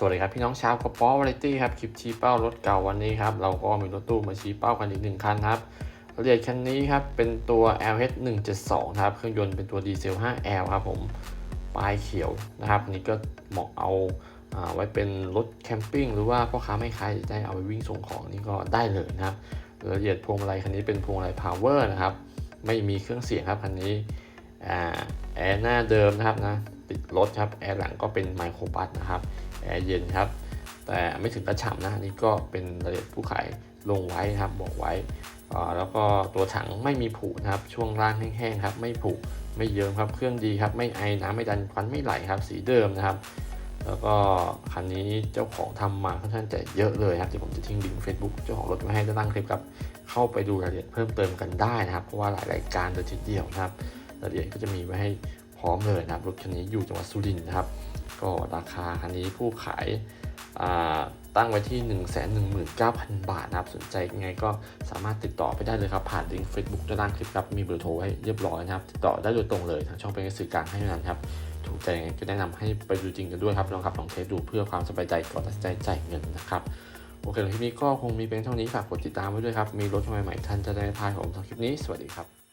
สวัสดีครับพี่น้องชาวกระป๋อวาไรตี้ครับคลิปชี้เป้ารถเก่าวันนี้ครับเราก็มีรถตู้มาชี้เป้ากันอีกหนึ่งคันครับรถใหญ่คันนี้ครับเป็นตัว LH 172ครับเครื่องยนต์เป็นตัวดีเซล 5L ครับผมปลายเขียวนะครับนนี้ก็เหมาะเอาอาไว้เป็นรถแคมปิ้งหรือว่าพ่อค้าไม่ค้าจะได้เอาไปวิ่งส่งของนี่ก็ได้เลยนะครับรายละเอียดพวงมาลัยคันนี้เป็นพวงมาลัยพาวเวอร์นะครับไม่มีเครื่องเสียงครับคันนี้แอร์หน้าเดิมนะครับนะ ติดรถครับแอร์หลังก็เป็นไมโครบัสนะครับแอร์เย็นครับแต่ไม่ถึงกระฉ่ำนะอันนี่ก็เป็นรายละเอียดผู้ขายลงไว้ครับบอกไว้แล้วก็ตัวถังไม่มีผุนะครับช่วงล่างแห้งๆครับไม่ผุไม่เยิ้มครับเครื่องดีครับไม่ไอน้ำไม่ดันควันไม่ไหลครับสีเดิมนะครับ แล้วก็คันนี้เจ้าของทำมาค่อนข้างจะเยอะเลยครับเดี๋ยวผมจะทิ้งลิงก์ Facebook เจ้าของรถไว้ให้ด้านล่างคลิปครับเข้าไปดูรายละเอียดเพิ่มเติมกันได้นะครับ เพราะว่าหลายรายการเลยทีเดียวนะครับรายละเอียดก็จะมีไว้ให้ พร้อมเลยนะครับรถคันนี้อยู่จังหวัดสุรินทร์นะครับ ก็ราคาคันนี้ผู้ขายาตั้งไว้ที่ 1 1 9 0 0 0 บาทนะครับ สนใจยังไงก็สามารถติดต่อไปได้เลยครับ ผ่านลิงก์ Facebook ด้านล่างคลิปครับ มีเบอร์โทรให้เรียบร้อยนะครับ ติดต่อได้โดยตรงเลยทางช่องเป็นสื่อกลางให้เท่านั้นครับ ถูกใจยังไงก็แนะนำให้ไปดูจริงกันด้วยครับลองขับลองเทสดูเพื่อความสบายใจก่อนตัดสินใจจ่ายเงินนะครับโอเคคลิปนี้ก็คงมีเพียงเท่านี้ฝากกดติดตามไว้ด้วยครับ มีรถใหม่ๆท่านจะได้ไม่พาดของผมสำหรับคลิปนี้ สวัสดีครับ